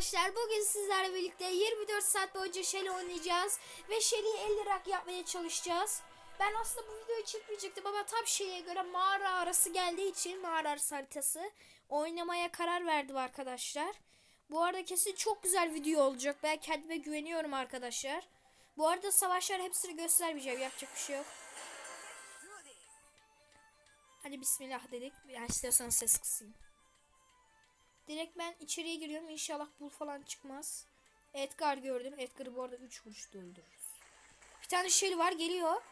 arkadaşlar bugün sizlerle birlikte 24 saat boyunca Shelly oynayacağız ve Shelly'yi 50 rak yapmaya çalışacağız. Ben aslında bu videoyu çekmeyecektim ama tam şeye göre mağara arası geldiği için mağara arası haritası oynamaya karar verdim arkadaşlar. Bu arada kesin çok güzel video olacak. Ben kendime güveniyorum arkadaşlar. Bu arada savaşlar hepsini göstermeyeceğim. Yapacak bir şey yok. Hadi bismillah dedik. Ya istiyorsanız ses kısayım. Direkt ben içeriye giriyorum. İnşallah bul falan çıkmaz. Edgar gördüm. Edgar'ı bu arada 3 vuruşta öldürürüz. Bir tane Shelly var geliyor.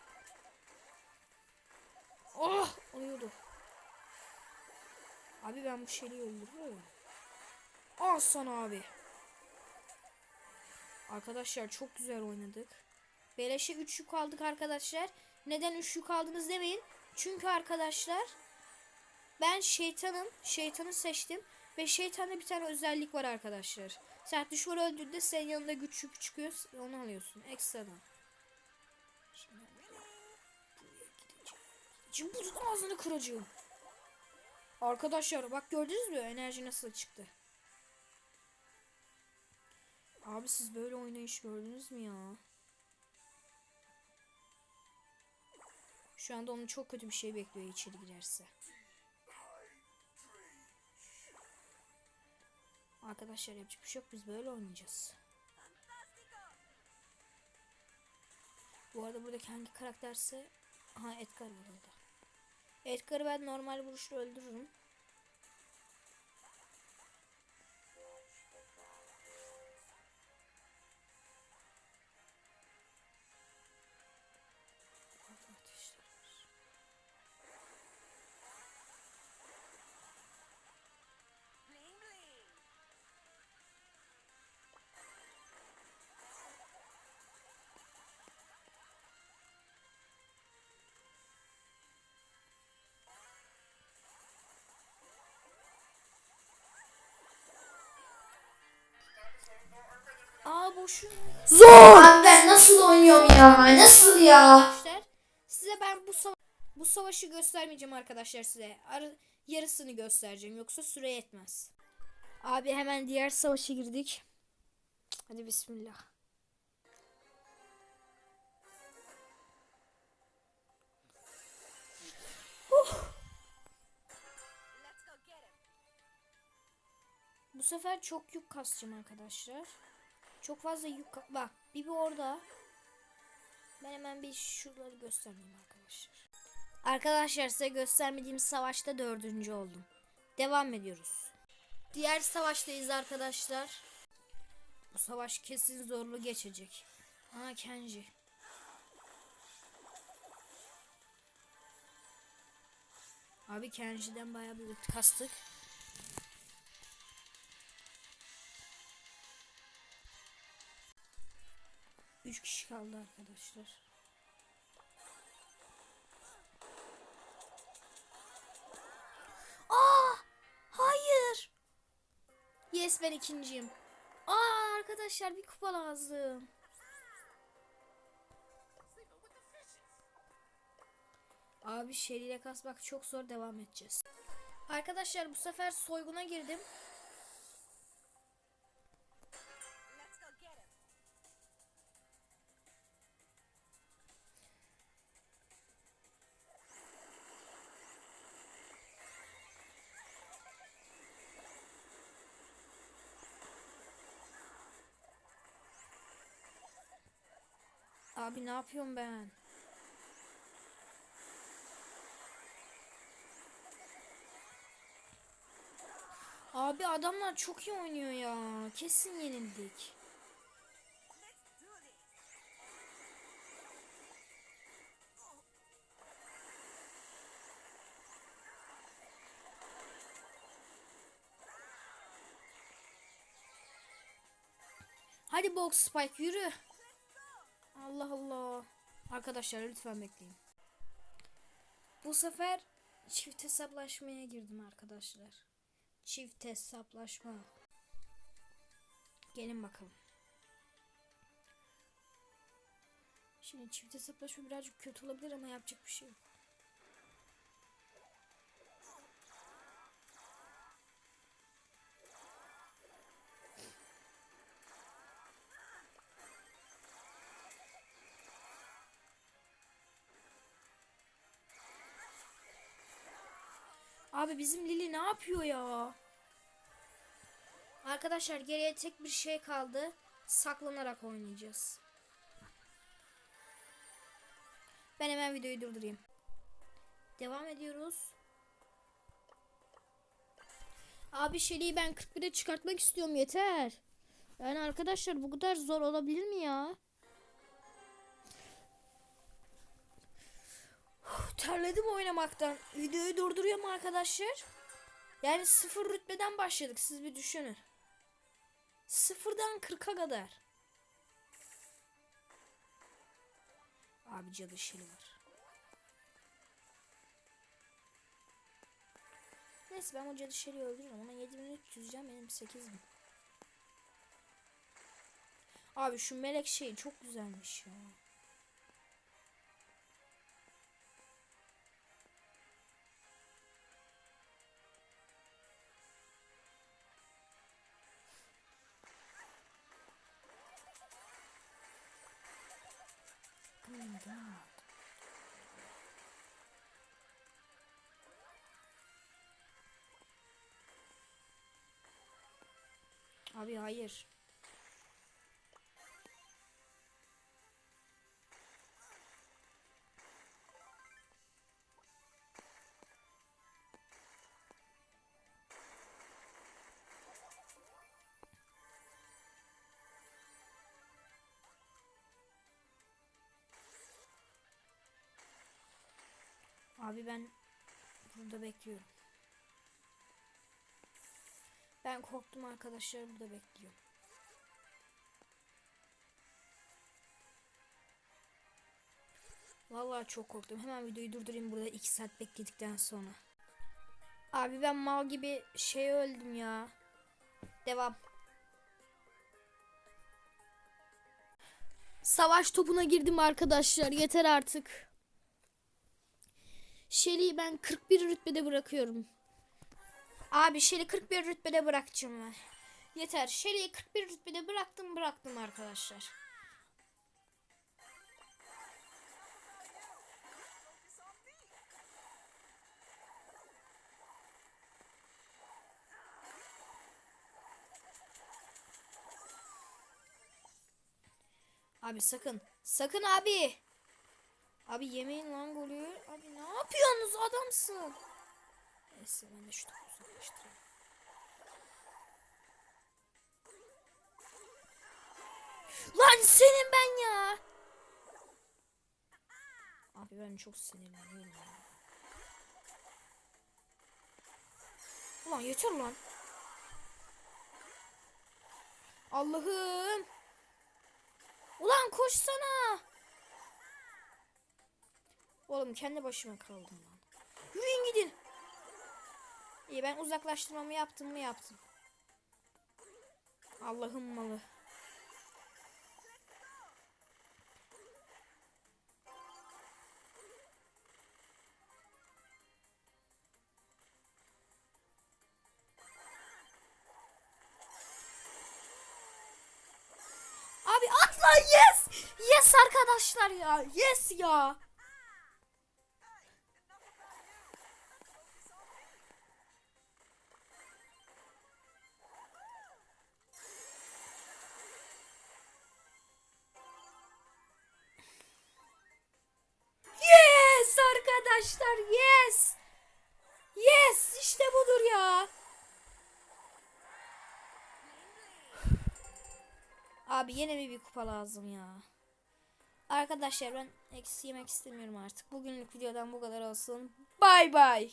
Oh! Oluyordu. Abi ben bu Shelly'yi öldürüyorum. Al sana abi. Arkadaşlar çok güzel oynadık. Beleşe 3 yük aldık arkadaşlar. Neden 3 yük aldınız demeyin. Çünkü arkadaşlar ben şeytanım. Şeytanı seçtim. Ve şeytanda bir tane özellik var arkadaşlar. Sen düşmanı öldürdüğünde senin yanında güç yük çıkıyor. Onu alıyorsun. Ekstradan. Şimdi. Cımbızın ağzını kıracağım. Arkadaşlar bak gördünüz mü enerji nasıl çıktı. Abi siz böyle oynayış gördünüz mü ya? Şu anda onu çok kötü bir şey bekliyor içeri girerse. Arkadaşlar yapacak bir şey yok biz böyle oynayacağız. Bu arada buradaki hangi karakterse Aha Edgar var orada. Edgar'ı ben normal vuruşla öldürürüm. Zor. Abi ben nasıl oynuyorum ya? Nasıl ya? Size ben bu sava- bu savaşı göstermeyeceğim arkadaşlar size. Ar- yarısını göstereceğim yoksa süre yetmez. Abi hemen diğer savaşa girdik. Hadi bismillah. Bu sefer çok yük kasacağım arkadaşlar. Çok fazla yük bak bir orada. Ben hemen bir şuraları göstereyim arkadaşlar. Arkadaşlar size göstermediğim savaşta dördüncü oldum. Devam ediyoruz. Diğer savaştayız arkadaşlar. Bu savaş kesin zorlu geçecek. Ha Kenji. Abi Kenji'den bayağı bir kastık. Üç kişi kaldı arkadaşlar. Aa! Hayır. Yes ben ikinciyim. Aa arkadaşlar bir kupa lazım. Abi şeriyle kasmak çok zor devam edeceğiz. Arkadaşlar bu sefer soyguna girdim. Abi ne yapıyorum ben? Abi adamlar çok iyi oynuyor ya. Kesin yenildik. Hadi box spike yürü. Allah Allah. Arkadaşlar lütfen bekleyin. Bu sefer çift hesaplaşmaya girdim arkadaşlar. Çift hesaplaşma. Gelin bakalım. Şimdi çift hesaplaşma birazcık kötü olabilir ama yapacak bir şey yok. Abi bizim Lili ne yapıyor ya? Arkadaşlar geriye tek bir şey kaldı. Saklanarak oynayacağız. Ben hemen videoyu durdurayım. Devam ediyoruz. Abi Shelly'i ben 41'e çıkartmak istiyorum yeter. Yani arkadaşlar bu kadar zor olabilir mi ya? Terledim oynamaktan. Videoyu durduruyorum arkadaşlar. Yani sıfır rütbeden başladık siz bir düşünün. Sıfırdan 40'a kadar. Abi cadı Shelly var. Neyse ben o cadı Shelly'i öldürürüm. Ona 7300 can benim 8000. Abi şu melek şey çok güzelmiş ya. Abi hayır. Abi ben burada bekliyorum. Ben korktum arkadaşlar burada bekliyorum. Vallahi çok korktum. Hemen videoyu durdurayım burada 2 saat bekledikten sonra. Abi ben mal gibi şey öldüm ya. Devam. Savaş topuna girdim arkadaşlar. Yeter artık. Shelly'i ben 41 rütbede bırakıyorum. Abi Shelly 41 rütbede bırakacağım ben. Yeter. Shelly'i 41 rütbede bıraktım bıraktım arkadaşlar. Abi sakın. Sakın abi. Abi yemeyin lan golü. Abi ne yapıyorsunuz adamsın. Neyse ben de şu uzaklaştırayım. Lan senin ben ya. Abi ben çok sinirleniyorum ya. Ulan yeter lan. Allah'ım. Ulan koşsana. Oğlum kendi başıma kaldım lan. Yürüyün gidin. İyi ben uzaklaştırmamı yaptım mı yaptım. Allah'ım malı. Abi atla yes. Yes arkadaşlar ya. Yes ya. Abi yine mi bir kupa lazım ya? Arkadaşlar ben eksi yemek istemiyorum artık. Bugünlük videodan bu kadar olsun. Bay bay.